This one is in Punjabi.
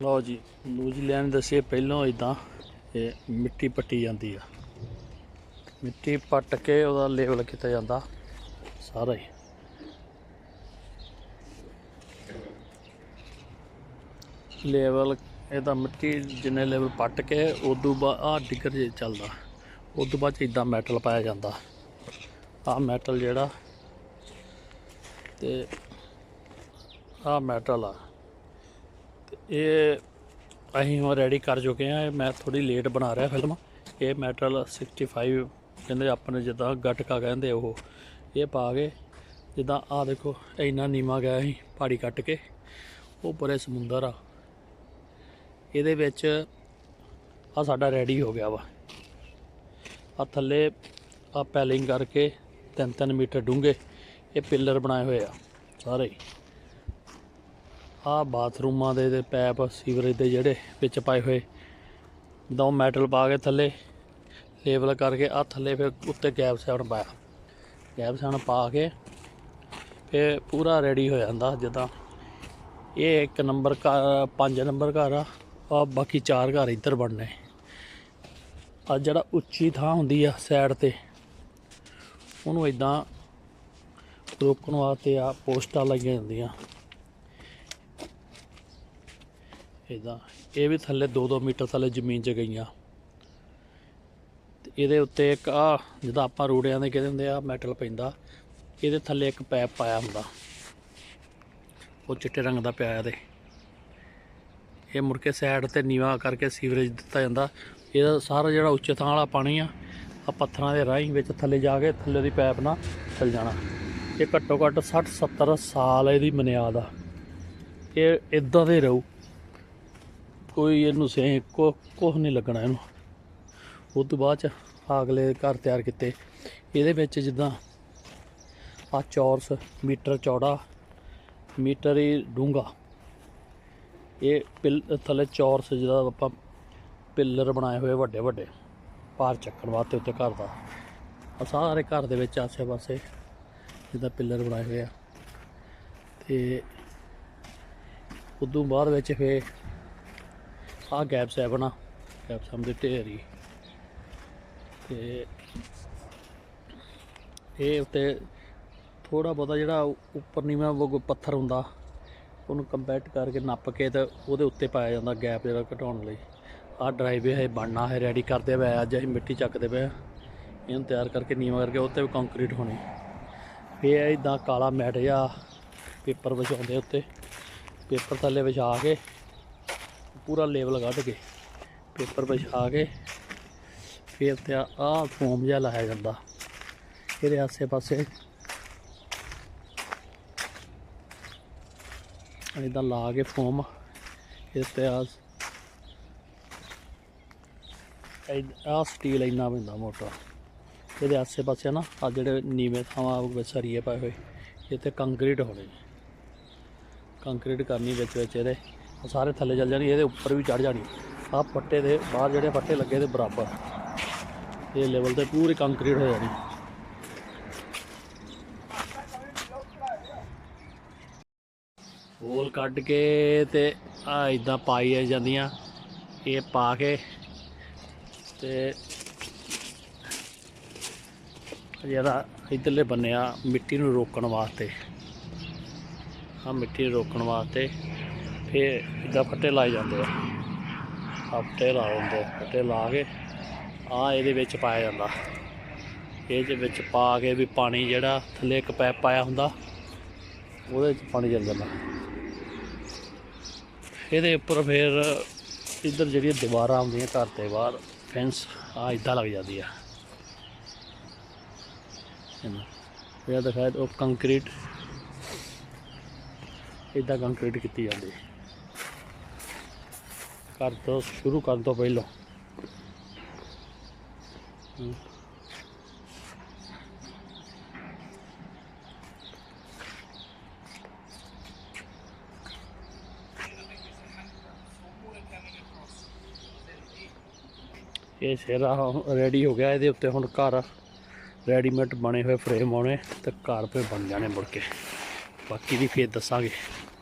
ਲਓ ਜੀ, ਨਿਊਜ਼ੀਲੈਂਡ ਦੱਸੇ ਪਹਿਲਾਂ ਇਦਾਂ ਇਹ ਮਿੱਟੀ ਪੱਟੀ ਜਾਂਦੀ ਆ। ਮਿੱਟੀ ਪੱਟ ਕੇ ਉਹਦਾ ਲੇਵਲ ਕੀਤਾ ਜਾਂਦਾ, ਸਾਰਾ ਹੀ। ਲੇਵਲ ਇਹਦਾ ਮਿੱਟੀ ਜਿੰਨੇ ਲੈਵਲ ਪੱਟ ਕੇ, ਉਦੋਂ ਬਾਅਦ ਆ ਡਿੱਗਰ ਜੇ ਚੱਲਦਾ। ਉਦੋਂ ਬਾਅਦ ਇਦਾਂ ਮੈਟਲ ਪਾਇਆ ਜਾਂਦਾ। ਆ ਮੈਟਲ ਜਿਹੜਾ, ਤੇ ਆ ਮੈਟਲ ਆ। ਤੇ ਇਹ ਅਸੀਂ ਹੁਣ ਰੈਡੀ ਕਰ ਚੁੱਕੇ ਆ ਮੈਂ ਥੋੜੀ ਲੇਟ ਬਣਾ ਰਿਹਾ ਫਿਲਮ ਇਹ ਮੈਟਲ 65 ਕਹਿੰਦੇ ਆਪਣੇ ਜਿੱਦਾਂ ਗੱਟਕਾ ਕਹਿੰਦੇ ਉਹ। ਇਹ ਪਾ ਕੇ ਜਿੱਦਾਂ ਆ ਦੇਖੋ, ਇੰਨਾ ਨੀਮਾ ਗਿਆ ਸੀ ਪਹਾੜੀ ਕੱਟ ਕੇ। ਉਹ ਪਰੇ ਸਮੁੰਦਰ ਆ। ਇਹਦੇ ਵਿੱਚ ਆ ਸਾਡਾ ਰੈਡੀ ਹੋ ਗਿਆ ਵਾ। ਆ ਥੱਲੇ ਆ ਪੈਲਿੰਗ ਕਰਕੇ 3-3 ਮੀਟਰ ਡੂੰਘੇ ਇਹ ਪਿੱਲਰ ਬਣਾਏ ਹੋਏ ਆ ਸਾਰੇ। ਆ ਬਾਥਰੂਮਾਂ ਦੇ ਤੇ ਪੈਪ ਸੀਵਰੇਜ ਦੇ ਜਿਹੜੇ ਵਿੱਚ ਪਾਏ ਹੋਏ। ਦੋ ਮੈਟਲ ਪਾ ਕੇ ਥੱਲੇ ਲੇਬਲ ਕਰਕੇ ਆ ਥੱਲੇ ਫਿਰ ਉੱਤੇ ਗੈਪ ਸੈਵਨ ਪਾਇਆ। ਗੈਪ ਸੈਵਨ ਪਾ ਕੇ ਫਿਰ ਪੂਰਾ ਰੈਡੀ ਹੋ ਜਾਂਦਾ ਜਿੱਦਾਂ। ਇਹ ਇੱਕ ਨੰਬਰ ਘਰ ਪੰਜ ਨੰਬਰ ਘਰ ਆ ਆ ਬਾਕੀ ਚਾਰ ਘਰ ਇੱਧਰ ਬਣਨੇ। ਆ ਜਿਹੜਾ ਉੱਚੀ ਥਾਂ ਹੁੰਦੀ ਆ ਸਾਈਡ ਤੇ, ਉਹਨੂੰ ਇਦਾਂ ਰੋਕਣ ਵਾਸਤੇ ਆ ਪੋਸਟਾਂ ਲੱਗੀਆਂ ਹੁੰਦੀਆਂ। ਇਦਾਂ ਇਹ ਵੀ ਥੱਲੇ 2-2 ਮੀਟਰ ਥੱਲੇ ਜ਼ਮੀਨ 'ਚ ਗਈਆਂ। ਤੇ ਇਹਦੇ ਉੱਤੇ ਇੱਕ ਆ, ਜਿਹਦਾ ਆਪਾਂ ਰੂੜਿਆਂ ਦੇ ਕਹਿੰਦੇ ਹੁੰਦੇ ਆ ਮੈਟਲ ਪੈਂਦਾ। ਇਹਦੇ ਥੱਲੇ ਇੱਕ ਪੈਪ ਪਾਇਆ ਹੁੰਦਾ। ਉਹ ਚਿੱਟੇ ਰੰਗ ਦਾ ਪਿਆ ਇਹਦੇ। ਇਹ ਮੁੜ ਕੇ ਸਾਈਡ ਤੇ ਨੀਵਾ ਕਰਕੇ ਸੀਵਰੇਜ ਦਿੱਤਾ ਜਾਂਦਾ। ਇਹਦਾ ਸਾਰਾ ਜਿਹੜਾ ਉੱਚੇ ਥਾਂ ਵਾਲਾ ਪਾਣੀ ਆ ਆ ਪੱਥਰਾਂ ਦੇ ਰਾਹੀਂ ਵਿੱਚ ਥੱਲੇ ਜਾ ਕੇ ਥੱਲੇ ਦੀ ਪੈਪ ਨਾਲ ਚੱਲ ਜਾਣਾ। ਇਹ ਘੱਟੋ ਘੱਟ 60 70 ਸਾਲ ਇਹਦੀ ਮਨਿਆਦ ਆ। ਇਹ ਇਦਾਂ ਦੇ ਰਹੂ। ਕੋਈ ਇਹਨੂੰ ਸੇ ਕੋ, ਕੁਛ ਨਹੀਂ ਲੱਗਣਾ ਇਹਨੂੰ। ਉਸ ਤੋਂ ਬਾਅਦ ਚ ਅਗਲੇ ਘਰ ਤਿਆਰ ਕੀਤੇ। ਇਹਦੇ ਵਿੱਚ ਜਿੱਦਾਂ ਆ ਚੌਰਸ, ਮੀਟਰ ਚੌੜਾ, ਮੀਟਰ ਹੀ ਡੂੰਘਾ। ਇਹ ਪਿਲ, ਥੱਲੇ ਚੌਰਸ ਜਿਹਦਾ ਆਪਾਂ ਪਿੱਲਰ ਬਣਾਏ ਹੋਏ ਵੱਡੇ ਵੱਡੇ ਭਾਰ ਚੱਕਣ ਵਾਸਤੇ ਉੱਤੇ ਘਰ ਦਾ। ਆ ਸਾਰੇ ਘਰ ਦੇ ਵਿੱਚ ਆਸੇ ਪਾਸੇ ਜਿੱਦਾਂ ਪਿੱਲਰ ਬਣਾਏ ਹੋਏ ਆ। ਤੇ ਉਦੋਂ ਬਾਅਦ ਵਿੱਚ ਫੇ ਆ ਗੈਪ ਸੈਵਨ ਆ ਗੈਪ ਸਮ ਦੇ ਢੇਰੀ ਤੇ ਇਹ ਉੱਤੇ ਥੋੜਾ ਬਹੁਤਾ ਜਿਹੜਾ ਉੱਪਰ ਨੀਵਾਂ ਵਗ ਪੱਥਰ ਹੁੰਦਾ, ਉਹਨੂੰ ਕੰਪੈਕਟ ਕਰਕੇ ਨੱਪ ਕੇ ਤੇ ਉਹਦੇ ਉੱਤੇ ਪਾਇਆ ਜਾਂਦਾ ਗੈਪ ਜਿਹੜਾ ਘਟਾਉਣ ਲਈ ਆਹ ਡਰਾਈਵੇ ਹੈ ਬਣਨਾ ਹੈ ਰੈਡੀ ਕਰਦੇ ਪਏ ਆ। ਅੱਜ ਅਸੀਂ ਮਿੱਟੀ ਚੱਕਦੇ ਪਏ ਆ। ਇਹਨੂੰ ਤਿਆਰ ਕਰਕੇ, ਨੀਵਾਂ ਕਰਕੇ ਉੱਤੇ ਵੀ ਕੰਕਰੀਟ ਹੋਣੀ ਫੇਰ ਇਦਾਂ ਕਾਲਾ ਮੈਟ ਜਾਂ ਪੇਪਰ ਵਿਛਾਉਂਦੇ ਉੱਤੇ ਪੇਪਰ ਥੱਲੇ ਵਿਛਾ ਕੇ ਪੂਰਾ ਲੇਬਲ ਕੱਢ ਕੇ ਪੇਪਰ ਵਿਛਾ ਕੇ ਫਿਰ ਤੇ ਆਹ ਫੋਮ ਜਿਹਾ ਲਾਇਆ ਜਾਂਦਾ। ਇਹਦੇ ਆਸੇ ਪਾਸੇ ਇਦਾਂ ਲਾ ਕੇ ਫੋਮ ਇਸ ਤੇ ਆ ਆ ਸਟੀਲ ਇੰਨਾ ਪੈਂਦਾ ਮੋਟਾ। ਇਹਦੇ ਆਸੇ ਪਾਸੇ ਨਾ ਆ ਜਿਹੜੇ ਨੀਵੇਂ ਥਾਵਾਂ ਵਿੱਚ ਸਰੀਏ ਪਾਏ ਹੋਏ। ਇੱਥੇ ਤੇ ਕੰਕਰੀਟ ਹੋਣੀ ਕੰਕਰੀਟ ਕਰਨੀ ਵਿੱਚ ਵਿੱਚ ਇਹਦੇ। ਉਹ ਸਾਰੇ ਥੱਲੇ ਚੱਲ ਜਾਣੀ, ਇਹਦੇ ਉੱਪਰ ਵੀ ਚੜ ਜਾਣੀ। ਆਹ ਪੱਟੇ ਦੇ ਬਾਹਰ ਜਿਹੜੇ ਪੱਟੇ ਲੱਗੇ ਦੇ ਬਰਾਬਰ। ਇਹ ਲੈਵਲ ਤੇ ਪੂਰੀ ਕੰਕਰੀਟ ਹੋ ਜਾਣੀ। ਹੋਲ ਕੱਢ ਕੇ ਤੇ ਆ ਇਦਾਂ ਪਾਈ ਜਾਂਦੀਆਂ। ਇਹ ਪਾ ਕੇ ਤੇ ਜਿਹੜਾ ਇਧਰਲੇ ਬੰਨਿਆ ਮਿੱਟੀ ਨੂੰ ਰੋਕਣ ਵਾਸਤੇ। ਆ ਮਿੱਟੀ ਨੂੰ ਰੋਕਣ ਵਾਸਤੇ ਫਿਰ ਇਦਾਂ ਫੱਟੇ ਲਾਏ ਜਾਂਦੇ ਆ। ਫੱਟੇ ਲਾ ਦਿੰਦੇ ਆ, ਫੱਟੇ ਲਾ ਕੇ ਆ ਇਹਦੇ ਵਿੱਚ ਪਾਇਆ ਜਾਂਦਾ। ਇਹਦੇ ਵਿੱਚ ਪਾ ਕੇ ਵੀ ਪਾਣੀ ਜਿਹੜਾ ਥੱਲੇ ਇੱਕ ਪੈਪ ਪਾਇਆ ਹੁੰਦਾ ਉਹਦੇ ਵਿੱਚ ਪਾਣੀ ਚੱਲ ਜਾਂਦਾ। ਇਹਦੇ ਉੱਪਰ ਫਿਰ ਇੱਧਰ ਜਿਹੜੀਆਂ ਦੀਵਾਰਾਂ ਆਉਂਦੀਆਂ ਘਰ ਦੇ ਬਾਹਰ ਫੈਂਸ ਆ ਇਦਾਂ ਲੱਗ ਜਾਂਦੀ ਆ। ਇਹ ਦਿਖਾਇਆ ਉਹ ਕੰਕਰੀਟ ਇਦਾਂ ਕੰਕਰੀਟ ਕੀਤੀ ਜਾਂਦੀ। ਹੈ ਕਰ ਤੋਂ ਸ਼ੁਰੂ ਕਰਨ ਤੋਂ ਪਹਿਲਾਂ। ਇਹ ਸਿਰਾ ਰੈਡੀ ਹੋ ਗਿਆ, ਇਹਦੇ ਉੱਤੇ ਹੁਣ ਘਰ ਰੈਡੀਮੇਡ ਬਣੇ ਹੋਏ ਫਰੇਮ ਆਉਣੇ ਤੇ ਘਰ ਪੇ ਬਣ ਜਾਣੇ ਮੁੜ ਕੇ। ਬਾਕੀ ਦੀ ਫੇਰ ਦੱਸਾਂਗੇ।